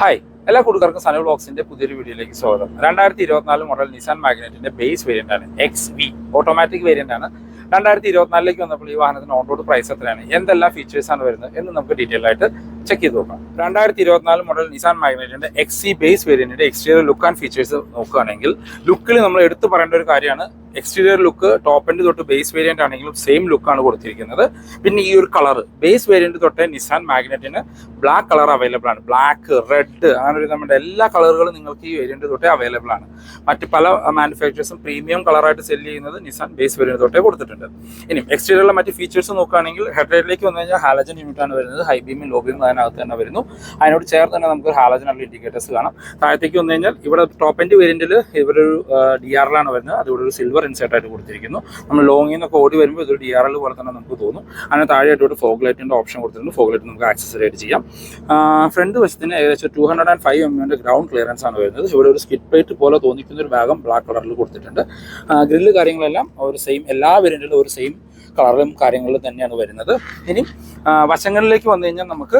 Hi എല്ലാ കൂട്ടുകാർക്കും സനു ബ്ലോക്സിന്റെ പുതിയൊരു വീഡിയോയിലേക്ക് സ്വാഗതം. രണ്ടായിരത്തി ഇരുപത്തിനാല് മോഡൽ നിസാൻ മാഗ്നറ്റിന്റെ ബേസ് വേരിയന്റ് ആണ് എക്സ് വി ഓട്ടോമാറ്റിക് വേരിയന്റ് ആണ്. രണ്ടായിരത്തി ഇരുപത്തിനാലിലേക്ക് വന്നപ്പോൾ ഈ വാഹനത്തിന് ഓൺ റോഡ് പ്രൈസ് എത്രയാണ് എന്തെല്ലാം ഫീച്ചേഴ്സ് ആണ് വരുന്നത് എന്ന് നമുക്ക് ഡീറ്റെയിൽ ആയിട്ട് ചെക്ക് ചെയ്ത് നോക്കാം. രണ്ടായിരത്തി ഇരുപത്തിനാല് മോഡൽ നിസാൻ മാഗ്നറ്റിന്റെ എക്സ് സി ബേസ് വേരിയന്റിന്റെ എക്സ്റ്റീരിയർ ലുക്ക് ആൻഡ് ഫീച്ചേഴ്സ് നോക്കുകയാണെങ്കിൽ ലുക്കിൽ നമ്മൾ എടുത്തു പറയേണ്ട ഒരു കാര്യമാണ് എക്സ്റ്റീരിയർ ലുക്ക് ടോപ്പ് എൻഡ് തൊട്ട് ബേസ് വേരിയന്റ് ആണെങ്കിലും സെയിം ലുക്കാണ് കൊടുത്തിരിക്കുന്നത്. പിന്നെ ഈ ഒരു കളർ ബേസ് വേരിയന്റ് തൊട്ട് നിസാൻ മാഗ്നറ്റിന് ബ്ലാക്ക് കളർ അവൈലബിൾ ആണ്. ബ്ലാക്ക് റെഡ് അങ്ങനെ ഒരു നമ്മുടെ എല്ലാ കളറുകളും നിങ്ങൾക്ക് ഈ വേരിയന്റ് തൊട്ടേ അവൈലബിൾ ആണ്. മറ്റ് പല മാനുഫാക്ചേഴ്സും പ്രീമിയം കളറായിട്ട് സെല്ല് ചെയ്യുന്നത് നിസാൻ ബേസ് വേരിയന്റ് തൊട്ടേ കൊടുത്തിട്ടുണ്ട്. ഇനി എക്സ്റ്റീരിയറിലെ മറ്റ് ഫീച്ചേഴ്സ് നോക്കുകയാണെങ്കിൽ ഹെഡ്ലൈറ്റിലേക്ക് വന്നു കഴിഞ്ഞാൽ ഹാലജൻ യൂണിറ്റ് ആണ് വരുന്നത്. ഹൈ ബീമും ലോ ബീമും അതിനകത്ത് തന്നെ വരുന്നു. അതിനോട് ചേർത്ത് തന്നെ നമുക്ക് ഹാലജൻ ഉള്ള ഇൻഡിക്കേറ്റേഴ്സ് കാണാം. താഴത്തേക്ക് വന്നു കഴിഞ്ഞാൽ ഇവിടെ ടോപ്പ് എൻഡ് വേരിയന്റിൽ ഇവിടെ ഒരു ഡി ആറിലാണ് വരുന്നത്. അതിവിടെ ഒരു സിൽവർ ഇൻസേർട്ട് ആയിട്ട് കൊടുത്തിരിക്കുന്നു. നമ്മൾ ലോങ്ങിൽ നിന്നൊക്കെ ഓടി വരുമ്പോൾ ഇതൊരു ഡി ആർ എൽ പോലെ തന്നെ നമുക്ക് തോന്നും. അതിന് താഴെയായിട്ട് ഒരു ഫോഗ് ലൈറ്റിന്റെ ഓപ്ഷൻ കൊടുത്തിട്ടുണ്ട്. ഫോഗ് ലൈറ്റ് നമുക്ക് ആക്സസറി ആയിട്ട് ചെയ്യാം. ഫ്രണ്ട് വശത്തിന് ഏകദേശം two hundred and five M എമ്മിന്റെ ഗ്രൗണ്ട് ക്ലിയറൻസ് ആണ് വരുന്നത്. ഇവിടെ ഒരു സ്കിറ്റ് പ്ലേറ്റ് പോലെ തോന്നിക്കുന്ന ഒരു ഭാഗം ബ്ലാക്ക് കളറിൽ കൊടുത്തിട്ടുണ്ട്. ഗ്രില്ല് കാര്യങ്ങളെല്ലാം ഒരു സെയിം എല്ലാ വേരിയന്റിലും ഒരു സെയിം കളറും കാര്യങ്ങളും തന്നെയാണ് വരുന്നത്. ഇനി വശങ്ങളിലേക്ക് വന്നു കഴിഞ്ഞാൽ നമുക്ക്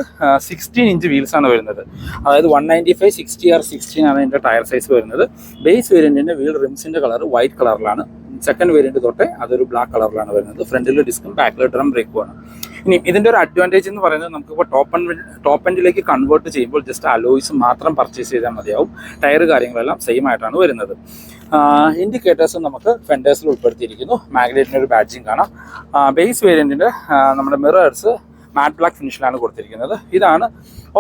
സിക്സ്റ്റീൻ ഇഞ്ച് വീൽസ് ആണ് വരുന്നത്. അതായത് one ninety five sixty R sixteen ആണ് ഇതിന്റെ ടയർ സൈസ് വരുന്നത്. ബേസ് വേരിയന്റിന്റെ വീൽ റിംസിന്റെ കളർ വൈറ്റ് കളറിലാണ് സെക്കൻഡ് വേരിയന്റ് തൊട്ടേ അതൊരു ബ്ലാക്ക് കളറിലാണ് വരുന്നത്. ഫ്രണ്ടിൽ ഡിസ്കും ബാക്കിൽ ഡ്രം ബ്രേക്കുമാണ് ഇനി ഇതിന്റെ ഒരു അഡ്വാന്റേജ് എന്ന് പറയുന്നത് നമുക്കിപ്പോൾ ടോപ്പ് ആൻഡ് ടോപ്പ് എൻഡിലേക്ക് കൺവേർട്ട് ചെയ്യുമ്പോൾ ജസ്റ്റ് അലോയ്സ് മാത്രം പർച്ചേസ് ചെയ്താൽ മതിയാവും. ടയർ കാര്യങ്ങളെല്ലാം സെയിം ആയിട്ടാണ് വരുന്നത്. ഇൻഡിക്കേറ്റേഴ്സ് നമുക്ക് ഫെൻഡേഴ്സിൽ ഉൾപ്പെടുത്തിയിരിക്കുന്നു. മാഗ്നറ്റിന്റെ ഒരു ബാഡ്ജിങ് കാണാം ബേസ് വേരിയന്റിന്റെ നമ്മുടെ മിറേഴ്സ് മാറ്റ് ബ്ലാക്ക് ഫിനിഷിലാണ് കൊടുത്തിരിക്കുന്നത്. ഇതാണ്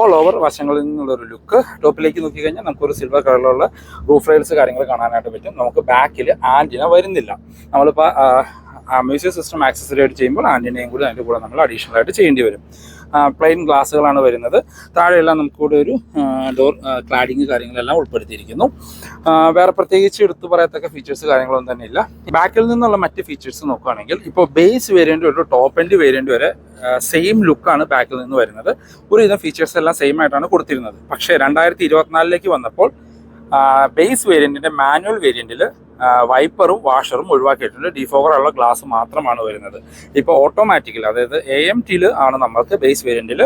ഓൾ ഓവർ വശങ്ങളിൽ നിന്നുള്ളൊരു ലുക്ക് ടോപ്പിലേക്ക് നോക്കിക്കഴിഞ്ഞാൽ നമുക്കൊരു സിൽവർ കളറിലുള്ള റൂഫ് റൈൽസ് കാര്യങ്ങൾ കാണാനായിട്ട് പറ്റും. നമുക്ക് ബാക്കിൽ ആന്റിന വരുന്നില്ല. നമ്മളിപ്പോൾ മ്യൂസിക് സിസ്റ്റം ആക്സസറി ആയിട്ട് ചെയ്യുമ്പോൾ ആന്റിനയും കൂടി അതിന്റെ കൂടെ നമ്മൾ അഡീഷണൽ ആയിട്ട് ചെയ്യേണ്ടി വരും. പ്ലെയിൻ ഗ്ലാസ്സുകളാണ് വരുന്നത്. താഴെയെല്ലാം നമുക്കിവിടെ ഒരു ഡോർ ക്ലാഡിങ് കാര്യങ്ങളെല്ലാം ഉൾപ്പെടുത്തിയിരിക്കുന്നു. വേറെ പ്രത്യേകിച്ച് എടുത്തു പറയത്തക്ക ഫീച്ചേഴ്സ് കാര്യങ്ങളൊന്നും തന്നെ ഇല്ല. ബാക്കിൽ നിന്നുള്ള മറ്റ് ഫീച്ചേഴ്സ് നോക്കുകയാണെങ്കിൽ ഇപ്പോൾ ബേസ് വേരിയന്റ് ഒരു ടോപ്പ് എൻഡ് വേരിയന്റ് വരെ സെയിം ലുക്കാണ് ബാക്കിൽ നിന്ന് വരുന്നത്. ഒരു ഫീച്ചേഴ്സ് എല്ലാം സെയിം ആയിട്ടാണ് കൊടുത്തിരുന്നത്. പക്ഷേ രണ്ടായിരത്തി ഇരുപത്തിനാലിലേക്ക് വന്നപ്പോൾ ബേസ് വേരിയന്റിന്റെ മാനുവൽ വേരിയന്റിൽ വൈപ്പറും വാഷറും ഒഴിവാക്കിയിട്ടുണ്ട്. ഡിഫോഗറുള്ള ഗ്ലാസ് മാത്രമാണ് വരുന്നത്. ഇപ്പോൾ ഓട്ടോമാറ്റിക്കൽ അതായത് എ എം ടിയിൽ ആണ് നമ്മൾക്ക് ബേസ് വേരിയന്റിൽ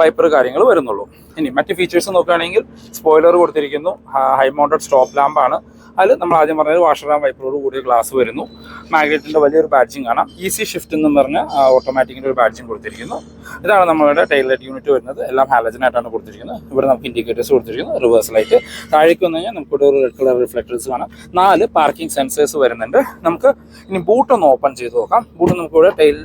വൈപ്പർ കാര്യങ്ങൾ വരുന്നുള്ളൂ. ഇനി മറ്റ് ഫീച്ചേഴ്സ് നോക്കുകയാണെങ്കിൽ സ്പോയിലർ കൊടുത്തിരിക്കുന്നു. ഹൈ മൗണ്ടഡ് സ്റ്റോപ്പ് ലാമ്പാണ് അതിൽ നമ്മൾ ആദ്യം പറഞ്ഞത് വാഷർ ആം വൈപ്പറോട് കൂടിയ ഗ്ലാസ് വരുന്നു. മാഗ്നറ്റിന്റെ വലിയൊരു ബാഡ്ജിങ് കാണാം ഈസി ഷിഫ്റ്റ് എന്ന് പറഞ്ഞ ഓട്ടോമാറ്റിക്കിന്റെ ഒരു ബാഡ്ജിങ് കൊടുത്തിരിക്കുന്നു. ഇതാണ് നമ്മളുടെ ടൈൽ ലൈറ്റ് യൂണിറ്റ് വരുന്നത്. എല്ലാം ഹാലജനായിട്ടാണ് കൊടുത്തിരിക്കുന്നത്. ഇവിടെ നമുക്ക് ഇൻഡിക്കേറ്റേഴ്സ് കൊടുത്തിരിക്കുന്നു. റിവേഴ്സ് ലൈറ്റ് താഴേക്ക് വന്നു കഴിഞ്ഞാൽ നമുക്കിവിടെ ഒരു റെഡ് കളർ റിഫ്ലക്ടേഴ്സ് കാണാം. നാല് പാർക്കിംഗ് സെൻസേഴ്സ് വരുന്നുണ്ട്. നമുക്ക് ഇനി ബൂട്ട് ഒന്ന് ഓപ്പൺ ചെയ്ത് നോക്കാം. ബൂട്ട് നമുക്കിവിടെ ടൈൽ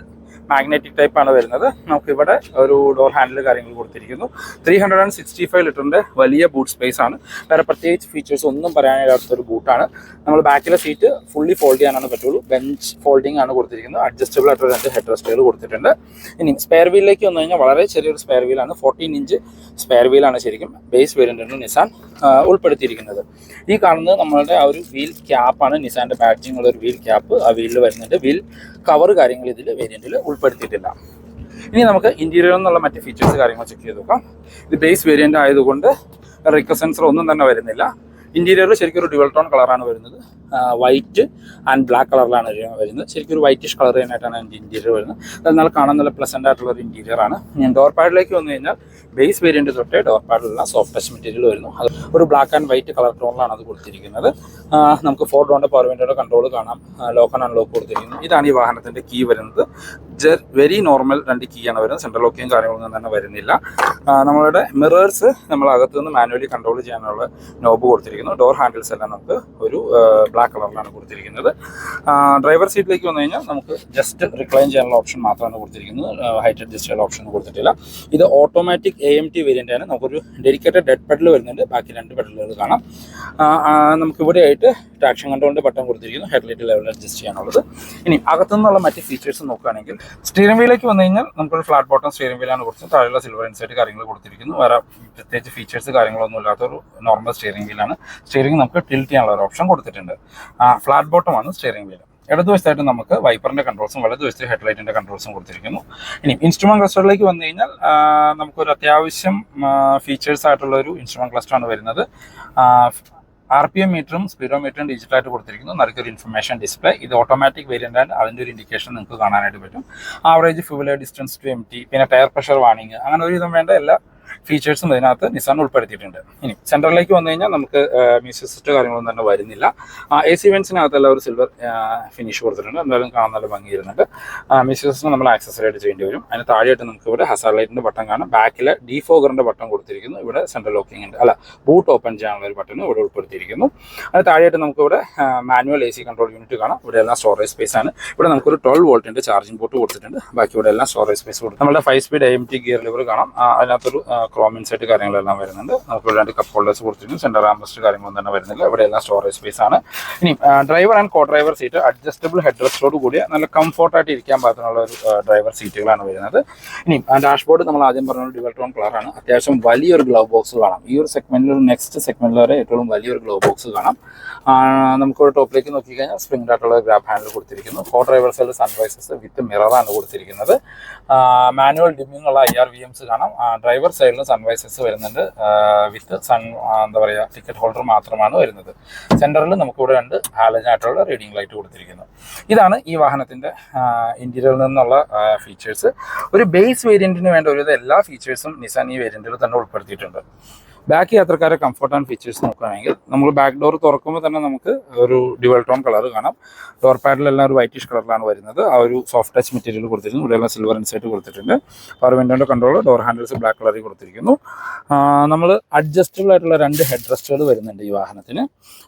മാഗ്നറ്റിക് ടൈപ്പ് ആണ് വരുന്നത്. നമുക്ക് ഇവിടെ ഒരു ഡോർ ഹാൻഡിൽ കാര്യങ്ങൾ കൊടുത്തിരിക്കുന്നു. Three hundred and sixty five ലിറ്ററിന്റെ വലിയ ബൂട്ട് സ്പേസ് ആണ്. വേറെ പ്രത്യേകിച്ച് ഫീച്ചേഴ്സ് ഒന്നും പറയാനില്ലാത്ത ഒരു ബൂട്ടാണ് നമ്മൾ ബാക്കിലെ സീറ്റ് ഫുള്ളി ഫോൾഡ് ചെയ്യാനാണ് പറ്റുള്ളൂ. ബെഞ്ച് ഫോൾഡിംഗ് ആണ് കൊടുത്തിരിക്കുന്നത്. അഡ്ജസ്റ്റബിൾ ആയിട്ടുള്ള രണ്ട് ഹെഡ് റെസ്റ്റുകൾ കൊടുത്തിട്ടുണ്ട്. ഇനി സ്പെയർ വീലിലേക്ക് വന്നു കഴിഞ്ഞാൽ വളരെ ചെറിയൊരു സ്പെയർ വീലാണ് ഫോർട്ടീൻ ഇഞ്ച് സ്പെയർ വീലാണ് ശരിക്കും ബേസ് വേരിയന്റാണ് നിസാൻ ഉൾപ്പെടുത്തിയിരിക്കുന്നത്. ഈ കാണുന്നത് നമ്മളുടെ ആ ഒരു വീൽ ക്യാപ്പാണ് നിസാന്റെ ബാറ്റിംഗ് ഉള്ള ഒരു വീൽ ക്യാപ്പ് ആ വീലിൽ വരുന്നുണ്ട്. വീൽ കവർ കാര്യങ്ങൾ ഇതിൽ വേരിയന്റിൽ ഉൾപ്പെടുത്തിയിട്ടില്ല. ഇനി നമുക്ക് ഇന്റീരിയർ എന്നുള്ള മറ്റ് ഫീച്ചേഴ്സ് കാര്യങ്ങൾ ചെക്ക് ചെയ്ത് നോക്കാം. ഇത് ബേസ് വേരിയന്റ് ആയതുകൊണ്ട് റിക്കസെൻസർ ഒന്നും തന്നെ വരുന്നില്ല. ഇന്റീരിയറിൽ ശരിക്കും ഒരു ഡ്യുവൽ ടോൺ കളറാണ് വരുന്നത്. വൈറ്റ് ആൻഡ് ബ്ലാക്ക് കളറിലാണ് വരുന്നത്. ശരിക്കും ഒരു വൈറ്റിഷ് കളർ തന്നെയായിട്ടാണ് അതിന്റെ ഇന്റീരിയർ വരുന്നത്. എന്നാൽ കാണാൻ നല്ല പ്ലസന്റ് ആയിട്ടുള്ള ഒരു ഇന്റീരിയർ ആണ്. ഞാൻ ഡോർ പാഡിലേക്ക് വന്നു കഴിഞ്ഞാൽ ബേസ് വേരിയന്റ് തൊട്ടേ ഡോർ പാഡിലുള്ള സോഫ്റ്റ് ടച്ച് മെറ്റീരിയൽ വരുന്നു. അത് ഒരു ബ്ലാക്ക് ആൻഡ് വൈറ്റ് കളർ ടോണിലാണ് അത് കൊടുത്തിരിക്കുന്നത്. നമുക്ക് ഫോർ ഡോറിന്റെ പവർ വിൻഡോയുടെ കൺട്രോൾ കാണാം. ലോക്ക് ആൻഡ് അൺലോക്ക് കൊടുത്തിരിക്കുന്നു. ഇതാണ് ഈ വാഹനത്തിന്റെ കീ വരുന്നത്. വെരി നോർമൽ രണ്ട് കീ ആണ് വരുന്നത്. സെൻട്രൽ ലോക്കിയും കാര്യങ്ങളൊന്നും തന്നെ വരുന്നില്ല. നമ്മളുടെ മിറേഴ്സ് നമ്മൾ അകത്തു നിന്ന് മാനുവലി കൺട്രോൾ ചെയ്യാനുള്ള നോബ് കൊടുത്തിരിക്കുന്നു. ഡോർ ഹാൻഡിൽസ് എല്ലാം നമുക്ക് ഒരു ബ്ലാക്ക് കളറിലാണ് കൊടുത്തിരിക്കുന്നത്. ഡ്രൈവർ സീറ്റിലേക്ക് വന്നു കഴിഞ്ഞാൽ നമുക്ക് ജസ്റ്റ് റിക്ലൈൻ ചെയ്യാനുള്ള ഓപ്ഷൻ മാത്രമാണ് കൊടുത്തിരിക്കുന്നത്. ഹൈറ്റ് അഡ്ജസ്റ്റ് ചെയ്യാനുള്ള ഓപ്ഷൻ കൊടുത്തിട്ടില്ല. ഇത് automatic A M T variant ആണ്. നമുക്കൊരു ഡെഡിക്കേറ്റഡ് ഡെഡ് പെഡൽ വരുന്നുണ്ട്. ബാക്കി രണ്ട് പെഡലുകൾ കാണാം. നമുക്ക് ഇവിടെ ആയിട്ട് ട്രാക്ഷൻ കണ്ടുകൊണ്ട് ബട്ടൺ കൊടുത്തിരിക്കുന്നു. ഹെഡ്ലൈറ്റ് ലെവൽ അഡ്ജസ്റ്റ് ചെയ്യാനുള്ളത്. ഇനി അകത്തുനിന്നുള്ള മറ്റ് ഫീച്ചേഴ്സ് നോക്കുകയാണെങ്കിൽ സ്റ്റിയറിംഗ് വീലേക്ക് വന്നു കഴിഞ്ഞാൽ നമുക്കൊരു ഫ്ലാറ്റ് ബോട്ടം സ്റ്റിയറിംഗ് വീലാണ് കുറച്ച് താഴെയുള്ള സിൽവർ ഇൻസൈറ്റ് കാര്യങ്ങൾ കൊടുത്തിരിക്കുന്നു. വേറെ പ്രത്യേകിച്ച് ഫീച്ചേഴ്സ് കാര്യങ്ങളൊന്നും ഇല്ലാത്ത ഒരു നോർമൽ സ്റ്റിയറിംഗ് വീലാണ് സ്റ്റിയറിംഗ് നമുക്ക് ടിൽറ്റ് ചെയ്യാനുള്ള ഒരു ഓപ്ഷൻ കൊടുത്തിട്ടുണ്ട്. ഫ്ലാറ്റ് ബോട്ടമാണ് സ്റ്റിയറിംഗ് വീൽ ഇടതുവശത്തായിട്ട് നമുക്ക് വൈപ്പറിന്റെ കൺട്രോൾസും വലതുവശത്ത് ഹെഡ്ലൈറ്റിന്റെ കൺട്രോൾസും കൊടുത്തിരിക്കുന്നു. ഇനി ഇൻസ്ട്രുമെന്റ് ക്ലസ്റ്ററിലേക്ക് വന്നു കഴിഞ്ഞാൽ നമുക്കൊരു അത്യാവശ്യം ഫീച്ചേഴ്സ് ആയിട്ടുള്ള ഒരു ഇൻസ്ട്രുമെന്റ് ക്ലസ്റ്റർ ആണ് വരുന്നത്. ആർ പി എം മീറ്ററും സ്പീഡോമീറ്ററും ഡിജിറ്റലായിട്ട് കൊടുത്തിരിക്കുന്നു. നടുക്കൊരു ഇൻഫർമേഷൻ ഡിസ്പ്ലേ ഇത് ഓട്ടോമാറ്റിക് വേരിയന്റ് ആണ് അതിന്റെ ഒരു ഇൻഡിക്കേഷൻ നിങ്ങൾക്ക് കാണാനായിട്ട് പറ്റും. Average fuel distance to empty പിന്നെ ടയർ പ്രഷർ വാണിംഗ് അങ്ങനെ ഒരു വിധം വേണ്ട എല്ലാ ഫീച്ചേഴ്സും ഇതിനകത്ത് നിസാൻ ഉൾപ്പെടുത്തിയിട്ടുണ്ട്. ഇനി സെൻട്രലിലേക്ക് വന്നു കഴിഞ്ഞാൽ നമുക്ക് മ്യൂസിക് സിസ്റ്റം കാര്യങ്ങളൊന്നും തന്നെ വരുന്നില്ല. എ സി വെൻസിനകത്തെല്ലാം ഒരു സിൽവർ ഫിനിഷ് കൊടുത്തിട്ടുണ്ട്. എന്തായാലും കാണാൻ നല്ല ഭംഗി വരുന്നുണ്ട് മ്യൂസിക് സിസ്റ്റം നമ്മൾ ആക്സസറി ആയിട്ട് ചെയ്യേണ്ടി വരും. അതിന് താഴെയായിട്ട് നമുക്ക് ഇവിടെ ഹസാർ ലൈറ്റിന്റെ ബട്ടൺ കാണാം. ബാക്കിൽ ഡീഫോഗറിന്റെ ബട്ടൺ കൊടുത്തിരിക്കുന്നു. ഇവിടെ സെൻട്രൽ ലോക്കിംഗ് ഉണ്ട്. അല്ല ബൂട്ട് ഓപ്പൺ ചെയ്യാനുള്ള ഒരു ബട്ടൺ ഇവിടെ ഉൾപ്പെടുത്തിയിരിക്കുന്നു. അതിന് താഴെയായിട്ട് നമുക്ക് ഇവിടെ manual A C control unit കാണാം. ഇവിടെ എല്ലാം സ്റ്റോറേജ് സ്പേസ് ആണ്. ഇവിടെ നമുക്കൊരു ട്വൽവ് വോൾട്ടിന്റെ ചാർജിംഗ് ബോട്ട് കൊടുത്തിട്ടുണ്ട്. ബാക്കി ഇവിടെ എല്ലാം സ്റ്റോറേജ് സ്പേസ് കൊടുത്തു നമ്മുടെ five speed M T gear lever കാണാം. അതിനകത്തൊരു ക്രോമിൻ സെറ്റ് കാര്യങ്ങളെല്ലാം വരുന്നുണ്ട്. അതുപോലെ രണ്ട് കപ്പ് ഹോൾഡേഴ്സ് കൊടുത്തിട്ടുണ്ട് സെന്റർ ആംബസ്റ്റ് കാര്യങ്ങളൊന്നും തന്നെ വരുന്നില്ല. ഇവിടെ എല്ലാം സ്റ്റോറേജ് സ്പേസ് ആണ്. ഇനി driver and co driver seat adjustable head റെസ്റ്റോട് കൂടിയ നല്ല കംഫോർട്ടായിട്ട് ഇരിക്കാൻ പാകത്തിനുള്ള ഒരു ഡ്രൈവർ സീറ്റുകളാണ് വരുന്നത്. ഇനി ഡാഷ്ബോർഡ് നമ്മൾ ആദ്യം പറഞ്ഞ ഡിവൽ ടോൺ കളറാണ് അത്യാവശ്യം വലിയൊരു ഗ്ലൗ ബോക്സ് കാണാം. ഈ ഒരു സെഗ്മെന്റിൽ നെക്സ്റ്റ് സെഗ്മെന്റിൽ വരെ ഏറ്റവും വലിയൊരു ഗ്ലൗ ബോക്സ് കാണാം. നമുക്ക് ടോപ്പിലേക്ക് നോക്കിക്കഴിഞ്ഞാൽ സ്പ്രിംഗ് ആയിട്ടുള്ള ഗ്രാബ് ഹാൻഡിൽ കൊടുത്തിരിക്കുന്നു. കോ ഡ്രൈവർ സൈഡിൽ സൺവൈസസ് വിത്ത് മിററാണ് കൊടുത്തിരിക്കുന്നത്. മാനുവൽ ഡിമ്മിങ്ങുള്ള ഐ ആർ വി എംസ് കാണാം. ഡ്രൈവർ സൈഡിലും സൺവൈസസ് വരുന്നുണ്ട്. വിത്ത് സൺ എന്താ പറയുക ടിക്കറ്റ് ഹോൾഡർ മാത്രമാണ് വരുന്നത്. സെന്ററിൽ നമുക്കിവിടെ രണ്ട് ഹാലജൻ ആയിട്ടുള്ള റീഡിംഗ് ലൈറ്റ് കൊടുത്തിരിക്കുന്നു. ഇതാണ് ഈ വാഹനത്തിന്റെ ഇന്റീരിയറിൽ നിന്നുള്ള ഫീച്ചേഴ്സ് ഒരു ബേസ് വേരിയന്റിന് വേണ്ട ഒരുവിധ എല്ലാ ഫീച്ചേഴ്സും നിസാൻ ഈ വേരിയന്റിൽ തന്നെ ഉൾപ്പെടുത്തിയിട്ടുണ്ട്. ബാക്ക് യാത്രക്കാരെ കംഫർട്ട് ആൻഡ് ഫീച്ചേഴ്സ് നോക്കുകയാണെങ്കിൽ നമ്മൾ ബാക്ക് ഡോർ തുറക്കുമ്പോൾ തന്നെ നമുക്ക് ഒരു ഡ്യുവൽ ടോൺ കളർ കാണാം. ഡോർ പാഡിലെല്ലാം ഒരു വൈറ്റിഷ് കളറിലാണ് വരുന്നത്. ആ ഒരു സോഫ്റ്റ് ടച്ച് മെറ്റീരിയൽ കൊടുത്തിരിക്കുന്നു. ഇവിടെയെല്ലാം സിൽവർ ഇൻസൈറ്റ് കൊടുത്തിട്ടുണ്ട്. പവർ വിൻഡോന്റെ കൺട്രോൾ ഡോർ ഹാൻഡിൽസ് ബ്ലാക്ക് കളറിൽ കൊടുത്തിരിക്കുന്നു. നമ്മൾ അഡ്ജസ്റ്റബിൾ ആയിട്ടുള്ള രണ്ട് ഹെഡ് റെസ്റ്റുകൾ വരുന്നുണ്ട് ഈ വാഹനത്തിന്.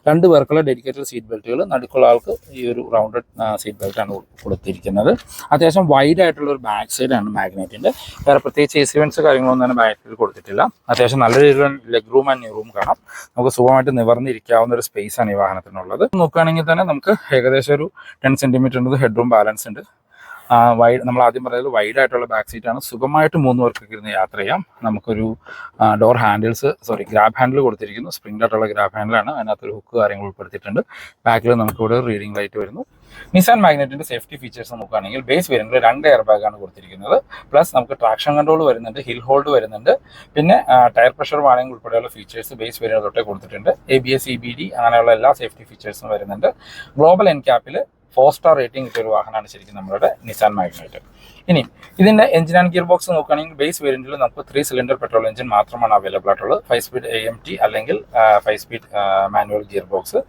രണ്ട് പേർക്കുള്ള ഡെഡിക്കേറ്റഡ് സീറ്റ് ബെൽറ്റുകൾ നടുക്കുള്ള ആൾക്ക് ഈ ഒരു റൗണ്ടഡ് സീറ്റ് ബെൽറ്റാണ് കൊടുത്തിരിക്കുന്നത്. അത്യാവശ്യം വൈഡ് ആയിട്ടുള്ള ഒരു ബാക്ക് സൈഡാണ് മാഗ്നറ്റിന്റെ വേറെ പ്രത്യേകിച്ച് എ സി വെൻസ് കാര്യങ്ങളൊന്നും തന്നെ ബാക്കിൽ കൊടുത്തിട്ടില്ല. അത്യാവശ്യം നല്ല രീതിയിൽ leg room and knee room കാണാം. നമുക്ക് സുഖമായിട്ട് നിവർന്നിരിക്കാവുന്ന ഒരു സ്പേസ് ആണ് ഈ വാഹനത്തിനുള്ളത്. നോക്കുകയാണെങ്കിൽ തന്നെ നമുക്ക് ഏകദേശം ഒരു ten centimetre head room balance ഉണ്ട്. വൈഡ് നമ്മൾ ആദ്യം പറയുന്നത് വൈഡ് ആയിട്ടുള്ള ബാക്ക് ആണ്. സുഖമായിട്ട് മൂന്ന് പേർക്കൊക്കെ ഇരുന്ന് യാത്ര ചെയ്യാം. നമുക്കൊരു door handles sorry grab handle കൊടുത്തിരിക്കുന്നു. സ്പ്രിംഗ് ആയിട്ടുള്ള ഗ്രാബ് ഹാൻഡിലാണ് അതിനകത്തൊരു ഹുക്ക് കാര്യങ്ങൾ ഉൾപ്പെടുത്തിയിട്ടുണ്ട്. ബാക്കിൽ നമുക്കിവിടെ റീഡിംഗ് ലൈറ്റ് വരുന്നു. നിസാൻ മാഗ്നറ്റിന്റെ സേഫ്റ്റി ഫീച്ചേഴ്സ് നോക്കുകയാണെങ്കിൽ ബേസ് വേരിയന്റിൽ രണ്ട് എയർ ബാഗാണ് കൊടുത്തിരിക്കുന്നത്. പ്ലസ് നമുക്ക് ട്രാക്ഷൻ കൺട്രോൾ വരുന്നുണ്ട് ഹിൽ ഹോൾഡ് വരുന്നുണ്ട്. പിന്നെ ടയർ പ്രഷർ വാണിംഗ് ഉൾപ്പെടെയുള്ള ഫീച്ചേഴ്സ് ബേസ് വേരിയന്റ് തൊട്ടേ കൊടുത്തിട്ടുണ്ട്. A B S E B D അങ്ങനെയുള്ള എല്ലാ സേഫ്റ്റി ഫീച്ചേഴ്സും വരുന്നുണ്ട്. ഗ്ലോബൽ എൻ ക്യാപ്പിൽ ഫോർ സ്റ്റാർ റേറ്റിംഗ് കിട്ടിയ ഒരു വാഹനമാണ് ശരിക്കും നമ്മുടെ നിസാൻ മാഗ്നൈറ്റ് ഇനി ഇതിന്റെ എഞ്ചിൻ ആൻഡ് ഗിയർ ബോക്സ് നോക്കുകയാണെങ്കിൽ ബേസ് വേരിയന്റിൽ നമുക്ക് ത്രീ സിലിണ്ടർ പെട്രോൾ എഞ്ചിൻ മാത്രമാണ് അവൈലബിൾ ആയിട്ടുള്ളത്. Five speed A M T അല്ലെങ്കിൽ five speed manual gearbox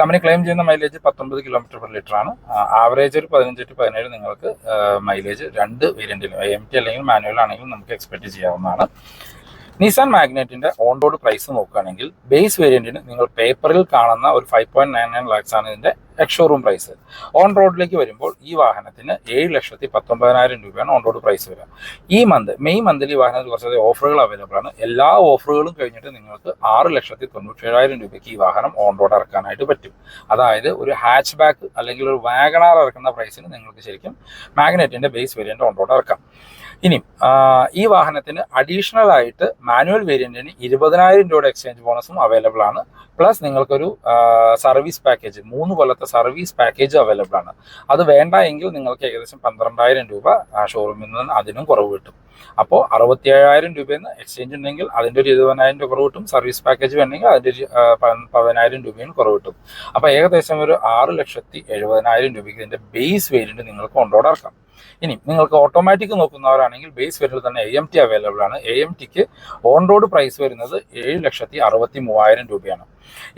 company claim ചെയ്യുന്ന മൈലേജ് പത്തൊമ്പത് കിലോമീറ്റർ പെർ ലിറ്റർ ആണ്. ആവറേജ് ഒരു പതിനഞ്ച് ടു പതിനേഴ് നിങ്ങൾക്ക് മൈലേജ് രണ്ട് വേരിയന്റിലും എ എം ടി അല്ലെങ്കിൽ മാനുവൽ ആണെങ്കിലും നമുക്ക് എക്സ്പെക്ട് ചെയ്യാവുന്നതാണ്. നിസാൻ മാഗ്നറ്റിന്റെ ഓൺ റോഡ് പ്രൈസ് നോക്കുകയാണെങ്കിൽ ബേസ് വേരിയന്റിന് നിങ്ങൾ പേപ്പറിൽ കാണുന്ന ഒരു five point nine nine lakhs ആണ് ഇതിന്റെ എക്സ്ഷോറൂം പ്രൈസ് ഓൺ റോഡിലേക്ക് വരുമ്പോൾ ഈ വാഹനത്തിന് ഏഴ് ലക്ഷത്തി പത്തൊമ്പതിനായിരം രൂപയാണ് ഓൺ റോഡ് പ്രൈസ് വരിക. ഈ മന്ത് മെയ് മന്തിൽ ഈ വാഹനത്തിൽ കുറച്ചധികം ഓഫറുകൾ അവൈലബിൾ ആണ്. എല്ലാ ഓഫറുകളും കഴിഞ്ഞിട്ട് നിങ്ങൾക്ക് ആറ് ലക്ഷത്തി തൊണ്ണൂറ്റേഴായിരം രൂപയ്ക്ക് ഈ വാഹനം ഓൺ റോഡ് ഇറക്കാനായിട്ട് പറ്റും. അതായത് ഒരു ഹാച്ച് ബാക്ക് അല്ലെങ്കിൽ ഒരു വാഗണാർ ഇറക്കുന്ന പ്രൈസിന് നിങ്ങൾക്ക് ശരിക്കും മാഗ്നറ്റിന്റെ ബേസ് വേരിയന്റ് ഓൺ റോഡ് ഇറക്കാം. ഇനി ഈ വാഹനത്തിന് അഡീഷണൽ ആയിട്ട് മാനുവൽ വേരിയന്റിന് ഇരുപതിനായിരം രൂപയുടെ എക്സ്ചേഞ്ച് ബോണസും അവൈലബിൾ ആണ്. പ്ലസ് നിങ്ങൾക്കൊരു സർവീസ് പാക്കേജ് മൂന്ന് കൊല്ലത്തെ സർവീസ് പാക്കേജ് അവൈലബിൾ ആണ്. അത് വേണ്ട എങ്കിൽ നിങ്ങൾക്ക് ഏകദേശം പന്ത്രണ്ടായിരം രൂപ ഷോറൂമിൽ നിന്ന് അതിനും കുറവ് കിട്ടും. അപ്പോൾ അറുപത്തിയേഴായിരം രൂപയിൽ നിന്ന് എക്സ്ചേഞ്ച് ഉണ്ടെങ്കിൽ അതിന്റെ ഒരു ഇരുപതിനായിരം രൂപ കുറവ് കിട്ടും. സർവീസ് പാക്കേജ് വേണമെങ്കിൽ അതിന്റെ ഒരു പതിനായിരം രൂപയും കുറവ് കിട്ടും. അപ്പോൾ ഏകദേശം ഒരു ആറ് ലക്ഷത്തി എഴുപതിനായിരം രൂപയ്ക്ക് ഇതിന്റെ ബേസ് വേരിയന്റ് നിങ്ങൾക്ക് കൊണ്ടോടെ ഇറക്കാം. ഇനി നിങ്ങൾക്ക് ഓട്ടോമാറ്റിക് നോക്കുന്നവരാണെങ്കിൽ ബേസ് വരുന്നത് തന്നെ എ എം ടി അവൈലബിൾ ആണ്. എ എം ടിക്ക് ഓൺ റോഡ് പ്രൈസ് വരുന്നത് ഏഴ് ലക്ഷത്തി അറുപത്തി മൂവായിരം രൂപയാണ്.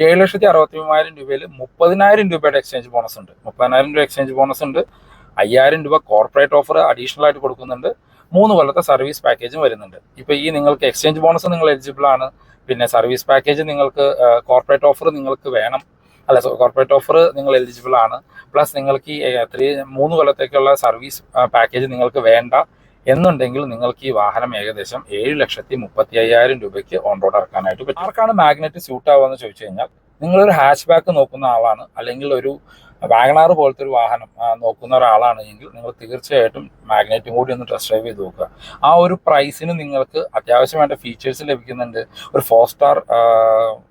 ഏഴ് ലക്ഷത്തി അറുപത്തി മൂവായിരം രൂപയിൽ മുപ്പതിനായിരം രൂപയുടെ എക്സ്ചേഞ്ച് ബോണസ് ഉണ്ട്. മുപ്പതിനായിരം രൂപ എക്സ്ചേഞ്ച് ബോണസ് ഉണ്ട്. അയ്യായിരം രൂപ കോർപ്പറേറ്റ് ഓഫർ അഡീഷണൽ ആയിട്ട് കൊടുക്കുന്നുണ്ട്. മൂന്ന് കൊല്ലത്തെ സർവീസ് പാക്കേജും വരുന്നുണ്ട്. ഇപ്പോൾ ഈ നിങ്ങൾക്ക് എക്സ്ചേഞ്ച് ബോണസ് നിങ്ങൾ എലിജിബിൾ ആണ്. പിന്നെ സർവീസ് പാക്കേജ് നിങ്ങൾക്ക് കോർപ്പറേറ്റ് ഓഫർ നിങ്ങൾക്ക് വേണം. അല്ല കോർപ്പറേറ്റ് ഓഫർ നിങ്ങൾ എലിജിബിൾ ആണ്. പ്ലസ് നിങ്ങൾക്ക് ഈ ത്രീ മൂന്ന് കൊല്ലത്തേക്കുള്ള സർവീസ് പാക്കേജ് നിങ്ങൾക്ക് വേണ്ട. എന്നുണ്ടെങ്കിൽ നിങ്ങൾക്ക് ഈ വാഹനം ഏകദേശം ഏഴ് ലക്ഷത്തി മുപ്പത്തി അയ്യായിരം രൂപയ്ക്ക് ഓൺ റോഡ് ഇറക്കാനായിട്ട് പറ്റും. ആർക്കാണ് മാഗ്നറ്റ് സ്യൂട്ട് ആവുക എന്ന് ചോദിച്ചു കഴിഞ്ഞാൽ നിങ്ങളൊരു ഹാച്ച് ബാക്ക് നോക്കുന്ന ആളാണ്. അല്ലെങ്കിൽ ഒരു വാഗണാർ പോലത്തെ ഒരു വാഹനം നോക്കുന്ന ഒരാളാണ് എങ്കിൽ നിങ്ങൾ തീർച്ചയായിട്ടും മാഗ്നറ്റും കൂടി ഒന്ന് ടെസ്റ്റ് ഡ്രൈവ് ചെയ്ത് നോക്കുക. ആ ഒരു പ്രൈസിന് നിങ്ങൾക്ക് അത്യാവശ്യം വേണ്ട ഫീച്ചേഴ്സ് ലഭിക്കുന്നുണ്ട്. ഒരു ഫോർ സ്റ്റാർ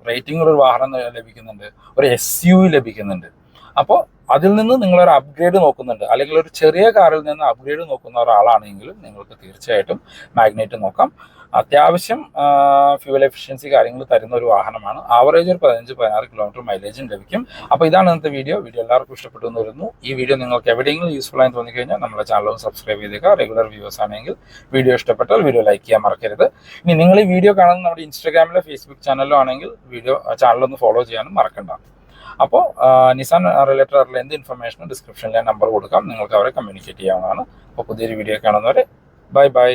റേറ്റിംഗ് ഒരു വാഹനം ലഭിക്കുന്നുണ്ട്. ഒരു എസ് യു ലഭിക്കുന്നുണ്ട്. അപ്പോൾ അതിൽ നിന്ന് നിങ്ങളൊരു അപ്ഗ്രേഡ് നോക്കുന്നുണ്ട്. അല്ലെങ്കിൽ ഒരു ചെറിയ കാറിൽ നിന്ന് അപ്ഗ്രേഡ് നോക്കുന്ന ഒരാളാണെങ്കിൽ നിങ്ങൾക്ക് തീർച്ചയായിട്ടും മാഗ്നറ്റ് നോക്കാം. അത്യാവശ്യം ഫ്യൂവൽ എഫിഷ്യൻസി കാര്യങ്ങൾ തരുന്ന ഒരു വാഹനമാണ്. ആവറേജ് ഒരു പതിനഞ്ച് പതിനാറ് കിലോമീറ്റർ മൈലേജും ലഭിക്കും. അപ്പോൾ ഇതാണ് ഇന്നത്തെ വീഡിയോ വീഡിയോ എല്ലാവർക്കും ഇഷ്ടപ്പെട്ടു എന്ന് വരുന്നു. ഈ വീഡിയോ നിങ്ങൾക്ക് എവിടെയെങ്കിലും യൂസ്ഫുൾ ആയി തോന്നി കഴിഞ്ഞാൽ നമ്മുടെ ചാനലും സബ്സ്ക്രൈബ് ചെയ്തേക്കുക. റെഗുലർ വ്യൂവേഴ്സ് ആണെങ്കിൽ വീഡിയോ ഇഷ്ടപ്പെട്ടാൽ വീഡിയോ ലൈക്ക് ചെയ്യാൻ മറക്കരുത്. ഇനി നിങ്ങൾ ഈ വീഡിയോ കാണുന്ന നമ്മുടെ ഇൻസ്റ്റാഗ്രാമിലോ ഫേസ്ബുക്ക് ചാനലിലോ ആണെങ്കിൽ വീഡിയോ ചാനലൊന്ന് ഫോളോ ചെയ്യാനും മറക്കണ്ട. അപ്പോൾ നിസാൻ റിലേറ്റഡ് എന്ത് ഇൻഫർമേഷനും ഡിസ്ക്രിപ്ഷനിലെ നമ്പർ കൊടുക്കാം. നിങ്ങൾക്ക് അവരെ കമ്മ്യൂണിക്കേറ്റ് ചെയ്യാവുന്നതാണ്. അപ്പോൾ പുതിയൊരു വീഡിയോ കാണുന്നവരെ ബൈ ബൈ